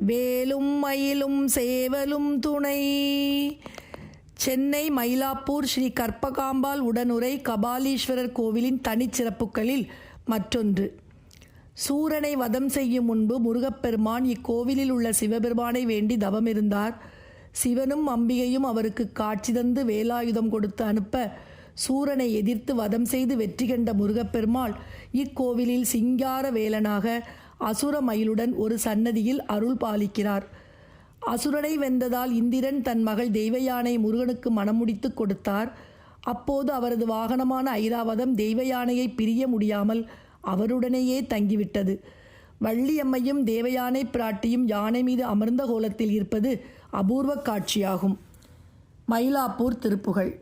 வேலும் மயிலும் சேவலும் துணை. சென்னை மயிலாப்பூர் ஸ்ரீ கற்பகாம்பாள் உடனுரை கபாலீஸ்வரர் கோவிலின் தனிச்சிறப்புகளில் மற்றொன்று. சூரனை வதம் செய்யும் முன்பு முருகப்பெருமான் இக்கோவிலில் உள்ள சிவபெருமானை வேண்டி தவமிருந்தார் சிவனும் அம்பிகையும் அவருக்கு காட்சி தந்து வேலாயுதம் கொடுத்து அனுப்ப சூரனை எதிர்த்து வதம் செய்து வெற்றி கண்ட முருகப்பெருமாள் இக்கோவிலில் சிங்கார வேலனாக அசுர மயிலுடன் ஒரு சன்னதியில் அருள் பாலிக்கிறார். அசுரனை வென்றதால் இந்திரன் தன் மகள் தெய்வயானை முருகனுக்கு மனமுடித்து கொடுத்தார். அப்போது அவரது வாகனமான ஐராவதம் தெய்வயானையை பிரிய முடியாமல் அவருடனேயே தங்கிவிட்டது. வள்ளியம்மையும் தேவயானை பிராட்டியும் யானை மீது அமர்ந்த கோலத்தில் இருப்பது அபூர்வ காட்சியாகும். மயிலாப்பூர் திருப்புகழ்.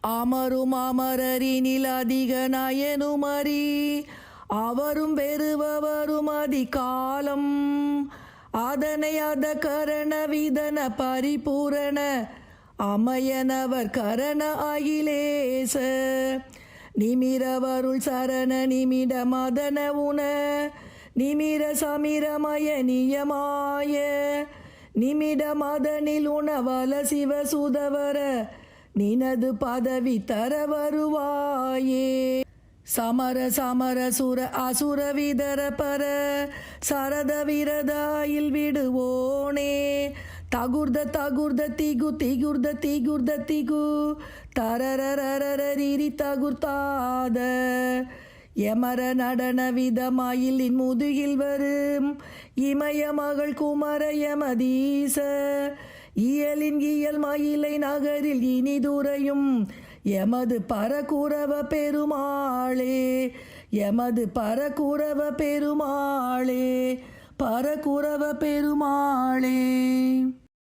அமரும் அமரரி அதிக நயனுமரி அவரும் ஆதி அதிகாலம் அதனை அத கரண விதன பரிபூரண அமயனவர் கரண அகிலேச. நிமிரவருள் சரண நிமிட மதன உண நிமிர சமிரமய நியமாய. நிமிட மதனில் உணவல சிவசுதவர நினது பதவி தர வருவாயே. சமர சமர சுர அசுர விதர பர. சரத விரதாயில் விடுவோனே. தகுர்த தகுர்த திகு திகுர்த திகுர்த திகு. தரரரரரி தகுர்த்தாத. யமர நடன விதமாயில் முதுகில் வரும். இமய மகள் குமர யமதீச இயலின் இயல் மயிலை நகரில் இனிதுரையும் எமது பரகுரவ பெருமாளே எமது பரகுரவ பெருமாளே பரகுரவ பெருமாளே.